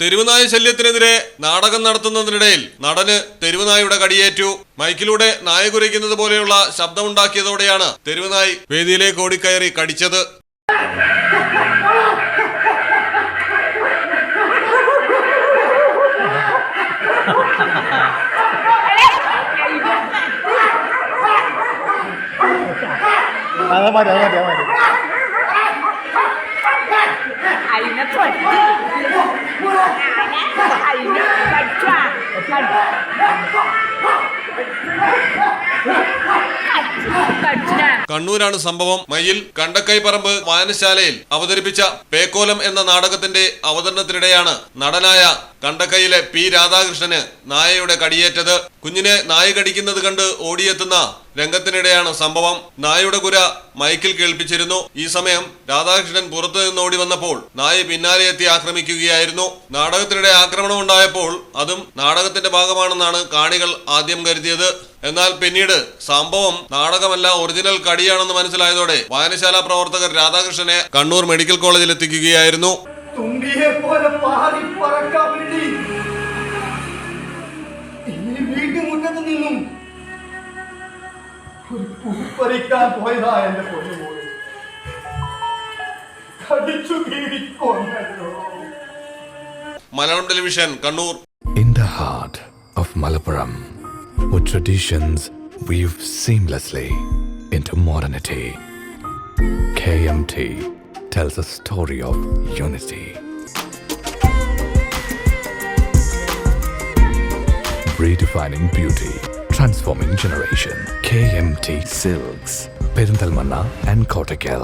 തെരുവുനായ ശല്യത്തിനെതിരെ നാടകം നടത്തുന്നതിനിടയിൽ നടന് തെരുവുനായുടെ കടിയേറ്റു. മൈക്കിലൂടെ നായ കുരയ്ക്കുന്നത് പോലെയുള്ള ശബ്ദമുണ്ടാക്കിയതോടെയാണ് തെരുവുനായി വേദിയിലേക്ക് ഓടിക്കയറി കടിച്ചത്. അത് മതി അത് മതി അത്. മതി അതിനെ പൊട്ടി അതിനെ കടിച്ചാ കടിച്ചാ കണ്ണൂരാണ് സംഭവം. മയിൽ കണ്ടക്കൈ പറമ്പ് വായനശാലയിൽ അവതരിപ്പിച്ച പേക്കോലം എന്ന നാടകത്തിന്റെ അവതരണത്തിനിടെയാണ് നടനായ കണ്ടക്കൈയിലെ പി രാധാകൃഷ്ണന് നായയുടെ കടിയേറ്റത്. കുഞ്ഞിനെ നായ കടിക്കുന്നത് കണ്ട് ഓടിയെത്തുന്ന രംഗത്തിനിടെയാണ് സംഭവം. നായയുടെ കുര മൈക്കിൽ കേൾപ്പിച്ചിരുന്നു. ഈ സമയം രാധാകൃഷ്ണൻ പുറത്തു നിന്ന് ഓടി വന്നപ്പോൾ നായ പിന്നാലെ എത്തി ആക്രമിക്കുകയായിരുന്നു. നാടകത്തിനിടെ ആക്രമണം ഉണ്ടായപ്പോൾ അതും നാടകത്തിന്റെ ഭാഗമാണെന്നാണ് കാണികൾ ആദ്യം കരുതിയത്. എന്നാൽ പിന്നീട് സംഭവം നാടകമല്ല ഒറിജിനൽ കടിയാണെന്ന് മനസ്സിലായതോടെ വായനശാല പ്രവർത്തകർ രാധാകൃഷ്ണനെ കണ്ണൂർ മെഡിക്കൽ കോളേജിൽ എത്തിക്കുകയായിരുന്നു. Malayalam television Kannur. In the heart of Malappuram, with traditions weave seamlessly into modernity, KMT tells a story of unity. Redefining beauty, transforming generation. KMT Silks, Perinthalmanna and Kottakkal.